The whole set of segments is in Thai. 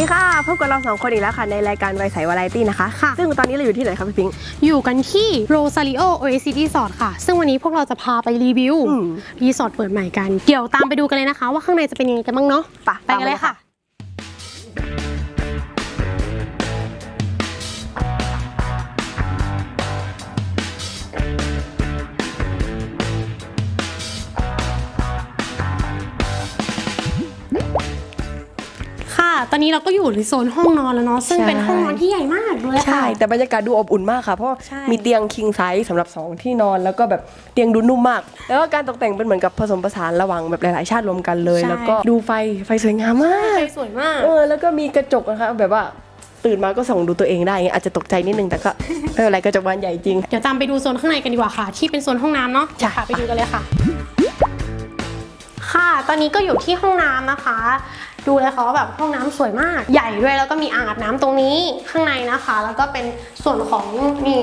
ดีค่ะพบกับเราสองคนอีกแล้วค่ะ ในรายการวัยใสวาไรตี้นะคะ ค่ะ ซึ่งตอนนี้เราอยู่ที่ไหนครับพี่พิงค์ อยู่กันที่ Rosario Oasis Resort ค่ะ ซึ่งวันนี้พวกเราจะพาไปรีวิวอืม รีสอร์ทเปิดใหม่กัน เดี๋ยวตามไปดูกันเลยนะคะ ว่าข้างในจะเป็นยังไงกันบ้างเนาะ ไปไปกันเลยค่ะ นนี้เราก็อยู่ในโซนห้องนอนแล้วเนาะซึ่งเป็นห้องนอนที่ใหญ่มากเลยค่ะ ใช่ แต่บรรยากาศดูอบอุ่นมากค่ะ เพราะใช่ มีเตียงคิงไซส์สำหรับ 2 ที่นอนแล้วก็แบบเตียงดูนุ่มมาก แล้วก็การตกแต่งเป็นเหมือนกับผสมผสานระหว่างแบบหลายๆ ชาติรวมกันเลย ใช่ แล้วก็ดูไฟไฟสวยงามมากใช่สวยมาก เออแล้วก็มีกระจกนะคะแบบว่าตื่นมาก็ส่องดูตัวเองได้อย่างเงี้ยอาจจะตกใจนิดนึงแต่ก็ ไม่เป็นไรกระจกบานใหญ่จริง เดี๋ยวตามไปดูโซนข้างในกันดีกว่าค่ะ ที่เป็นโซนห้องน้ำเนาะใช่ค่ะไปดูกันเลยค่ะ ค่ะ ตอนนี้ก็อยู่ที่ห้องน้ำนะคะ ดูเลยค่ะว่าแบบห้องน้ำสวยมาก ใหญ่ด้วยแล้วก็มีอ่างอาบน้ำตรงนี้ข้างในนะคะ แล้วก็เป็นส่วนของนี่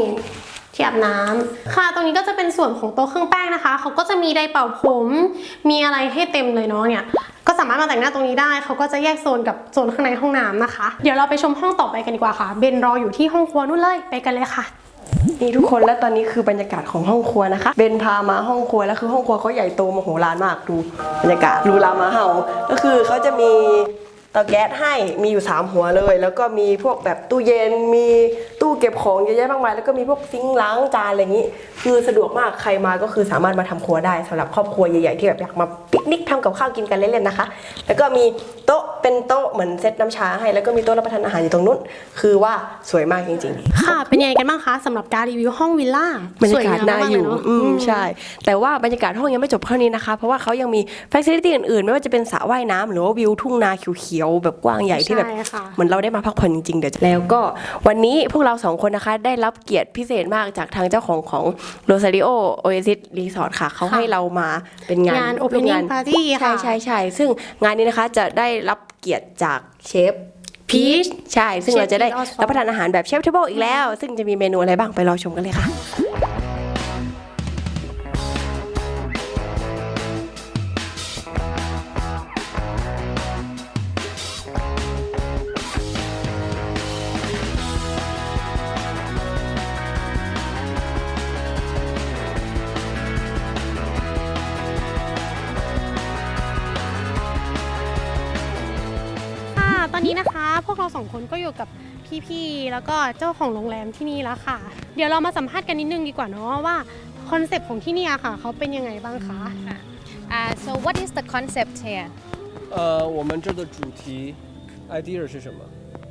ที่อาบน้ำค่ะตรงนี้ก็จะเป็นส่วนของโต๊ะเครื่องแป้งนะคะเขาก็จะมีไดเป่าผม มีอะไรให้เต็มเลยเนาะเนี่ยก็สามารถมาแต่งหน้าตรงนี้ได้ เขาก็จะแยกโซนกับโซนข้างในห้องน้ำนะคะ เดี๋ยวเราไปชมห้องต่อไปกันดีกว่าค่ะ เบนรออยู่ที่ห้องครัวนู่นเลย ไปกันเลยค่ะ นี่ทุกคนและตอนนี้คือบรรยากาศของห้องครัวนะคะ เบนพามาห้องครัวแล้วคือห้องครัวเขาใหญ่โตมโหฬารมากดูบรรยากาศรูรามาเฮาก็คือเขาจะมีเตาแก๊สให้มีอยู่ 3 หัวเลย แล้วก็มีพวกแบบตู้เย็นมีตู้เก็บของเยอะแยะมากมายแล้วก็มีพวกซิงค์ล้างจานอะไรอย่างนี้ คือสะดวกมากใครมาก็คือสามารถมาทำครัวได้สำหรับครอบครัวใหญ่ๆที่แบบอยากมาปิกนิกทำกับข้าวกินกันเล่นๆนะคะ แล้วก็มีโต๊ะเป็นโต๊ะเหมือนเซตน้ำชาให้ แล้วก็มีโต๊ะรับประทานอาหารอยู่ตรงนู้นคือว่าสวยมากจริง ๆ ค่ะ เป็นยังไงกันบ้างคะสำหรับการรีวิวห้องวิลล่าบรรยากาศน่าอยู่สวงมมกเลเะอืมใช่ แต่ว่าบรรยากาศห้องยังไม่จบเท่านี้นะคะ เพราะว่าเขายังมีฟ a ซิลิตี้อื่นๆ ไม่ว่าจะเป็นสระว่ายน้ำหรือว่าวิวทุ่งนาเขียวๆแบบกว้างใหญ่ที่แบบใช่ค่ะเหมือนเราได้มาพักผ่อนจริงๆเดี๋ยวแล้วก็วันนี้พวกเราสองคนนะคะ ได้รับเกียรติพิเศษมากจากทางเจ้าของของ Rosario Oasis Resort ค่ะ เขาให้เรามาเป็นงานงาน opening party ใช่ค่ะใช่ใช่ซึ่งงานนี้นะคะจะได้รับเกียรติจากเชฟพีชใช่ ซึ่งเชฟเราจะได้ Pete Oswald รับประทานอาหารแบบเชฟเทเบิลอีกแล้ว ซึ่งจะมีเมนูอะไรบ้างไปรอชมกันเลยค่ะค่ะ สองคนก็อยู่กับพี่ๆ แล้วก็เจ้าของโรงแรมที่นี่แล้วค่ะ เดี๋ยวเรามาสัมภาษณ์กันนิดนึงดีกว่าเนาะว่าคอนเซปต์ของที่เนี่ยค่ะ เขาเป็นยังไงบ้างคะ Uh, so what is the concept here? 呃，我们这的主题 idea 是什么？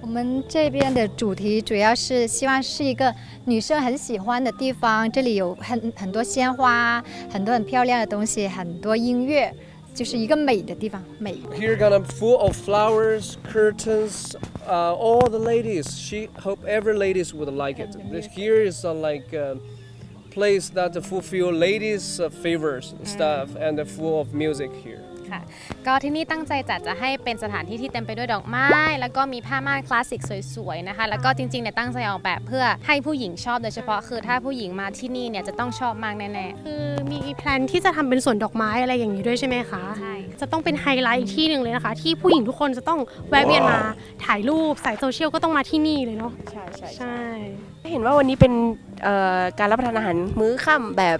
我们这边的主题主要是希望是一个女生很喜欢的地方，这里有很很多鲜花，很多很漂亮的东西，很多音乐， 就是一个美的地方，美。 Here gonna full of flowers, curtains, uh, all the ladies. She hope every ladies would like it. This here is a like a place that fulfill ladies' uh, favors stuff and full of music here. ค่ะ ก็ที่นี่ตั้งใจจัดจะให้เป็นสถานที่ที่เต็มไปด้วยดอกไม้ แล้วก็มีผ้าม่านคลาสสิกสวยๆนะคะ แล้วก็จริงๆเนี่ยตั้งใจออกแบบเพื่อให้ผู้หญิงชอบโดยเฉพาะคือถ้าผู้หญิงมาที่นี่เนี่ยจะต้องชอบมากแน่คือมีแพลนที่จะทำเป็นสวนดอกไม้อะไรอย่างนี้ด้วยใช่ไหมคะ ใช่จะต้องเป็นไฮไลท์อีกที่หนึ่งเลยนะคะ ที่ผู้หญิงทุกคนจะต้องแวะเวียนมาถ่ายรูปสายโซเชียลก็ต้องมาที่นี่เลยเนาะใช่ใช่ใช่ เห็นว่าวันนี้เป็นเอ่อการรับประทานอาหารมื้อค่ำแบบ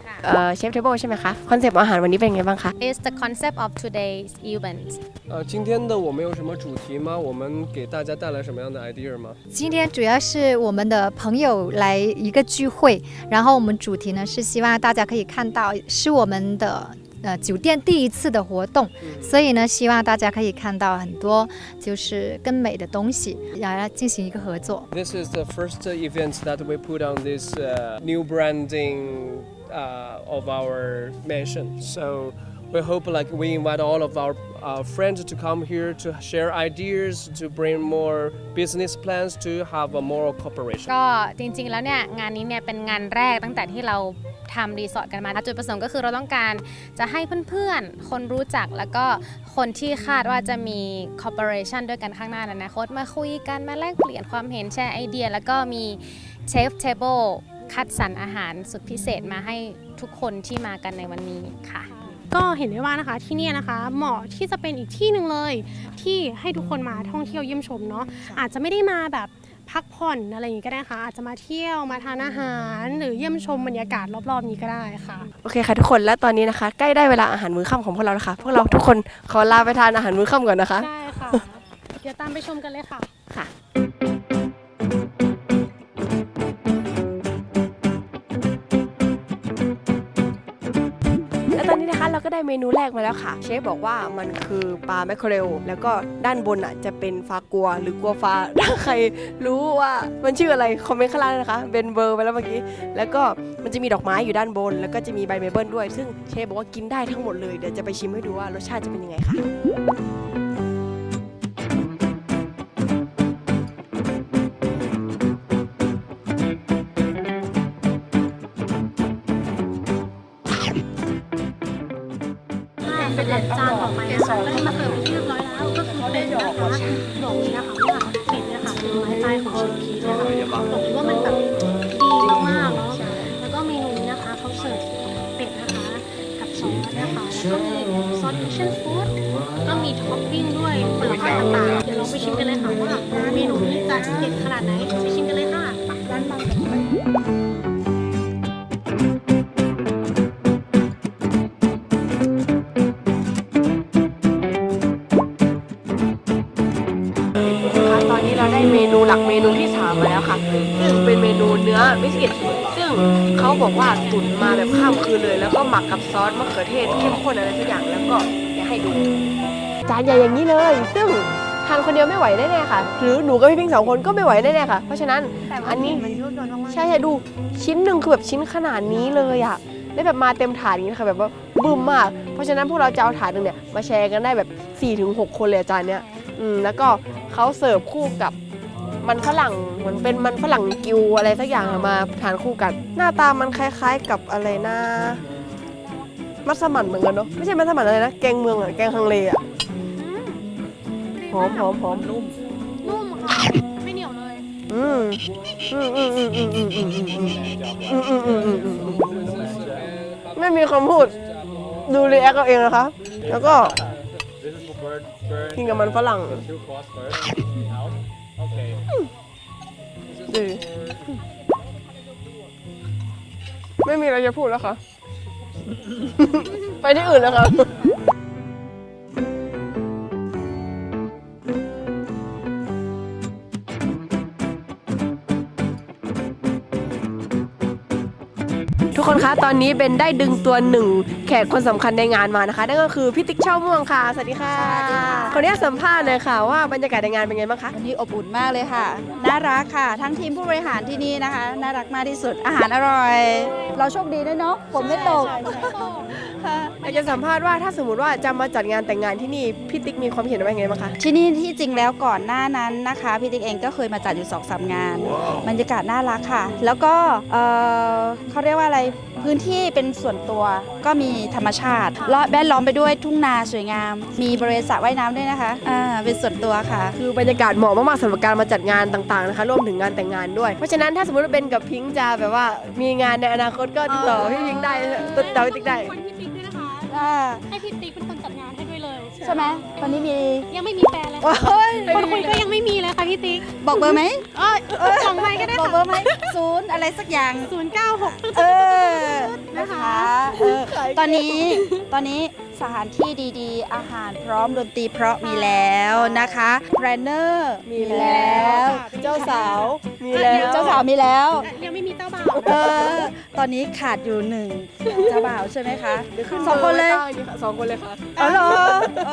เชฟเทเบิลใช่ไหมคะคอนเซปต์อาหารวันนี้เป็นไงบ้างคะ is the concept of today's event 呃，今天的我们有什么主题吗？我们给大家带来什么样的 idea 吗？今天主要是我们的朋友来一个聚会，然后我们主题呢是希望大家可以看到是我们的。 呃，酒店第一次的活动，所以呢，希望大家可以看到很多就是更美的东西，然后进行一个合作。 This is the first event that we put on this uh, new branding uh, of our mansion. So we hope like we invite all of our uh, friends to come here to share ideas, to bring more business plans, to have a more cooperation. ก็จริงๆ แล้วเนี่ยงานนี้เนี่ยเป็นงานแรกตั้งแต่ที่เรา ทำรีสอร์ทกันมาจุดประสงค์ก็คือเราต้องการจะให้เพื่อนๆ คนรู้จักแล้วก็คนที่คาดว่าจะมีคอร์ปอเรชันด้วยกันข้างหน้าในอนาคตมาคุยกันมาแลกเปลี่ยนความเห็นแชร์ไอเดีย แล้วก็มีเชฟเทเบิลคัดสรรอาหารสุดพิเศษมาให้ทุกคนที่มากันในวันนี้ค่ะ ก็เห็นได้ว่านะคะที่เนี่ยนะคะ เหมาะที่จะเป็นอีกที่หนึ่งเลย ที่ให้ทุกคนมาท่องเที่ยวเยี่ยมชมเนาะอาจจะไม่ได้มาแบบ พักผ่อนอะไรอย่างนี้ก็ได้ค่ะ อาจจะมาเที่ยวมาทานอาหาร หรือเยี่ยมชมบรรยากาศรอบๆนี้ก็ได้ค่ะ โอเคค่ะทุกคนและตอนนี้นะคะ ใกล้ได้เวลาอาหารมื้อค่ำของพวกเราแล้วค่ะ พวกเราทุกคนขอลาไปทานอาหารมื้อค่ำก่อนนะคะ ได้ค่ะ เดี๋ยวตามไปชมกันเลยค่ะ และตอนนี้นะคะเราก็ได้เมนูแรกมาแล้วค่ะ เชฟบอกว่ามันคือปลาแมคเคอเรลแล้วก็ด้านบนอะจะเป็นฟากัวหรือกัวฟาถ้าใครรู้ว่ามันชื่ออะไรคอมเมนต์ข้างล่างนะคะเป็นเบอร์ไปแล้วเมื่อกี้แล้วก็มันจะมีดอกไม้อยู่ด้านบน แล้วก็จะมีใบเมเปิลด้วย ซึ่งเชฟบอกว่ากินได้ทั้งหมดเลยเดี๋ยวจะไปชิมให้ดูว่ารสชาติจะเป็นยังไงค่ะ มนะคะแล้วก็มีซอสฟิชชั่นฟู้ดก็มีท็อปปิ้งด้วยผลไม้ต่างๆเดี๋ยวเราไปชิมกันเลยค่ะว่าเมนูนี้จะเด็ดขนาดไหนไปชิมกันเลยค่ะร้านบางกะปิ นี้เราได้เมนูหลักเมนูที่สามมาแล้วค่ะ ซึ่งเป็นเมนูเนื้อบิสกิตซึ่งเขาบอกว่าตุ๋นมาแบบข้ามคืนเลย แล้วก็หมักกับซอสมะเขือเทศเข้มข้นอะไรสักอย่างแล้วก็เดี๋ยวให้ดู จานใหญ่อย่างนี้เลย ซึ่งทานคนเดียวไม่ไหวแน่ๆค่ะ หรือหนูกับพี่พิงสองคนก็ไม่ไหวแน่ๆค่ะ เพราะฉะนั้นอันนี้ใช่ใช่ดูชิ้นหนึ่งคือแบบชิ้นขนาดนี้เลยอะได้แบบมาเต็มถาดนี้ค่ะแบบว่าบึ้มมาก เพราะฉะนั้นพวกเราจะเอาถาดหนึ่งเนี่ยมาแชร์กันได้แบบ4-6คนเลยอะจานเนี้ยอืมแล้วก็ เขาเสิร์ฟคู่กับมันฝรั่งเหมือนเป็นมันฝรั่งกิวอะไรสักอย่างอะมาทานคู่กัน หน้าตามันคล้าย ๆ กับอะไรนะมัสมั่นเหมือนกันเนาะไม่ใช่มัสมั่นอะไรนะแกงเมืองอะแกงฮังเลอะหอมหอมหอมนุ่มนุ่มค่ะ ไม่เหนียวเลย อืมอืมอืมอืมอืมอืมอืมอืมอืมอืมอืมอืมอืมอืมไม่มีคำพูดดูรีแอคเอาเองนะคะ แล้วก็ กินกับมันฝรั่ง Two cross bird. Out. Okay. ดีไม่มีอะไรจะพูดแล้วค่ะ ไปที่อื่นแล้วค่ะทุ ตอนนี้เบนได้ดึงตัวหนึ่งแขกคนสำคัญในงานมานะคะ นั่นก็คือพี่ติ๊กเช่าม่วงค่ะ สวัสดีค่ะคนนี้สัมภาษณ์หน่อยค่ะว่าบรรยากาศในงานเป็นไงบ้างคะวันนี้อบอุ่นมากเลยค่ะ น่ารักค่ะ ทั้งทีมผู้บริหารที่นี่นะคะ น่ารักมากที่สุด อาหารอร่อย เราโชคดีด้วยเนาะ ฝนไม่ตกค่ะอยากจะสัมภาษณ์ว่าถ้าสมมติว่าจะมาจัดงานแต่งงานที่นี่พี่ติ๊กมีความเห็นว่าไงบ้างคะที่นี่ที่จริงแล้วก่อนหน้านั้นนะคะพี่ติ๊กเองก็เคยมาจัดอยู่สองสามงาน บรรยากาศน่ารักค่ะ แล้วก็เอ่อเขาเรียกว่าอะไรพื้นที่เป็นส่วนตัวก็มีธรรมชาติล้อแวดล้อมไปด้วยทุ่งนาสวยงาม มีบริเวณสระว่ายน้ำด้วยนะคะอ่าเป็นส่วนตัวค่ะ คือบรรยากาศเหมาะมากๆสำหรับการมาจัดงานต่างๆนะคะรวมถึงงานแต่งงานด้วย เพราะฉะนั้นถ้าสมมติว่าเบนกับพิงค์จะแบบว่ามีงานในอนาคตก็ติดต่อพี่พิงค์ได้ติดต่อพี่ติ๊กได้ คนพี่ติ๊กด้วยนะคะ อ่า ให้พี่ติ๊กเป็นคนจัดงาน ให้ด้วยเลยใช่ไหมวันนี้มี ยังไม่มีแฟนเลยค่ะคนคุยก็ยังไม่มีเลยค่ะพี่ติ๊กบอกเบอร์ไหมเอ้ยสองใบก็ได้บอกค่ะเบอร์ไหมศูนย์อะไรสักอย่าง ศูนย์เก้าหก เออนะคะเออตอนนี้ตอนนี้สถานที่ดีๆ อาหารพร้อมดนตรีเพราะมีแล้วนะคะแบรนเนอร์มีแล้ว เจ้าสาวมีแล้ว เจ้าสาวมีแล้ว ยังไม่มีเจ้าบ่าว เออตอนนี้ขาดอยู่หนึ่งเจ้าบ่าวใช่ไหมคะเดี๋ยวขึ้นสองคนเลยบร์ไว้ใต้ค่ะสองคนเลยค่ะเออเหรอเอ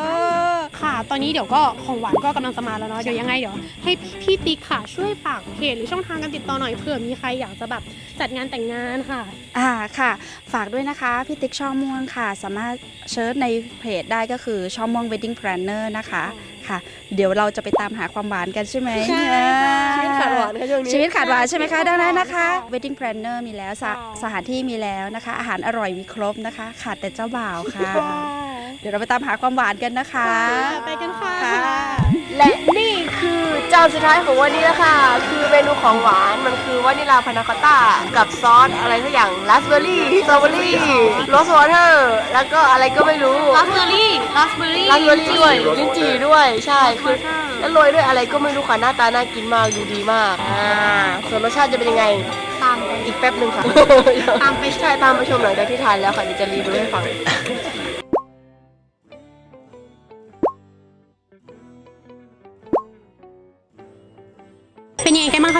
อค่ะ ตอนนี้เดี๋ยวก็ของหวานก็กำลังจะมาแล้วเนาะเดี๋ยวยังไงเดี๋ยวให้พี่ติ๊กค่ะช่วยฝากเพจหรือช่องทางการติดต่อหน่อยเผื่อมีใครอยากจะแบบจัดงานแต่งงานค่ะ อ่าค่ะ ฝากด้วยนะคะพี่ติ๊กช่อม่วงค่ะ สามารถเชิญในเพจได้ก็คือช่อม่วง wedding planner นะคะ ค่ะ เดี๋ยวเราจะไปตามหาความหวานกันใช่ไหมใช่ค่ะชีวิตขาดหวานค่ะช่วงนี้ชีวิตขาดหวานใช่ไหมคะใช่ดังนั้นนะคะ wedding planner มีแล้วสถค่ะสถานที่มีแล้วนะคะ อาหารอร่อยมีครบนะคะ ขาดแต่เจ้าบ่าวค่ะ เดี๋ยวเราไปตามหาความหวานกันนะคะ ไปกันค่ะค่ะและนี่คือ จานสุดท้ายของวันนี้แล้วค่ะคือเมนูของหวานมันคือวานิลาพานาคอตต้ากับซอสอะไรสักอย่างราสเบอร์รี่สตรอเบอร์รี่โรสวอเตอร์แล้วก็อะไรก็ไม่รู้ราสเบอร์รี่ราสเบอร์รี่ราสเบอร์รี่ด้วยลิ้นจี่ด้วยใช่คือแล้วโรยด้วยอะไรก็ไม่รู้ค่ะหน้าตาน่ากินมากดูดีมากอ่าส่วนรสชาติจะเป็นยังไงตามไปอีกแป๊บหนึ่งค่ะตามไปใช่ตามไปชมหลังจากที่ทานแล้วค่ะเดี๋ยวจะรีวิวให้ฟัง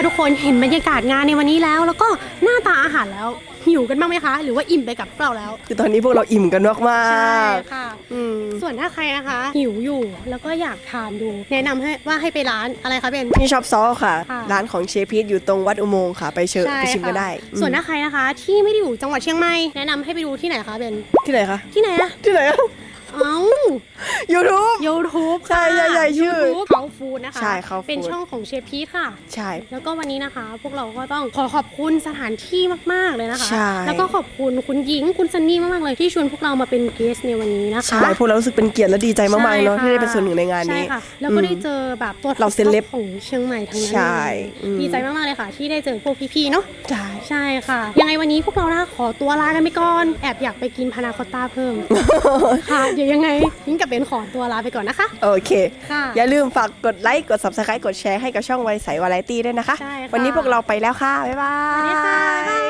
นยังไงกันบ้างคะทุกคนเห็นบรรยากาศงานในวันนี้แล้ว แล้วก็หน้าตาอาหารแล้วหิวกันบ้างไหมคะ หรือว่าอิ่มไปกับพวกเราแล้ว คือตอนนี้พวกเราอิ่มกันมากมากค่ะ อืมส่วนถ้าใครนะคะ หิวอยู่แล้วก็อยากทานดู แนะนำให้ว่าให้ไปร้านอะไรคะเบนพี่ชอบซอสค่ะ ค่ะ ร้านของเชฟพีทอยู่ตรงวัดอุโมงค์ค่ะ ไปเชิญใช่ไปชิมกันค่ะได้ส่วนอืมถ้าใครนะคะ ที่ไม่ได้อยู่จังหวัดเชียงใหม่แนะนำให้ไปดูที่ไหนคะเบนที่ไหนคะที่ไหนอะที่ไหนอะ เอ้ายูทูบ YouTube ใช่ใช่ใช่ชื่อ YouTube เขาฟูดนะคะ ใช่เขาฟู้ด เป็นช่องของเชฟพีทค่ะ ใช่ แล้วก็วันนี้นะคะ พวกเราก็ต้องขอขอบคุณสถานที่มาก ๆ เลยนะคะ ใช่ แล้วก็ขอบคุณคุณหญิงคุณซันนี่มาก ๆ เลยที่ชวนพวกเรามาเป็นเกสในวันนี้นะคะใช่พวกเรารู้สึกเป็นเกียรติและดีใจมากๆเนาะใช่ค่ะที่ได้เป็นส่วนหนึ่งในงานใช่นี้ค่ะ แล้วก็ได้อืมเจอแบบตัวเราเซเลบของเชียงใหม่ทั้งนั้นใช่เลยอืม ดีใจมาก ๆ เลยค่ะ ที่ได้เจอพวกพี่ ๆ เนาะ ใช่ ใช่ค่ะ ยังไงวันนี้พวกเรานะคะขอตัวลากันไปก่อน แอบอยากไปกินพานาคอตต้าเพิ่ม ค่ะ เดี๋ยวยังไงยิ่งกับเบนขอตัวลาไปก่อนนะคะ โอเค ค่ะอย่าลืมฝากกดไลค์กด subscribe กดแชร์ให้กับช่องไวใสวาไรตี้ด้วยนะคะ ใช่ค่ะ วันนี้พวกเราไปแล้วค่ะ บ๊ายบาย สวัสดีค่ะบ๊ายบาย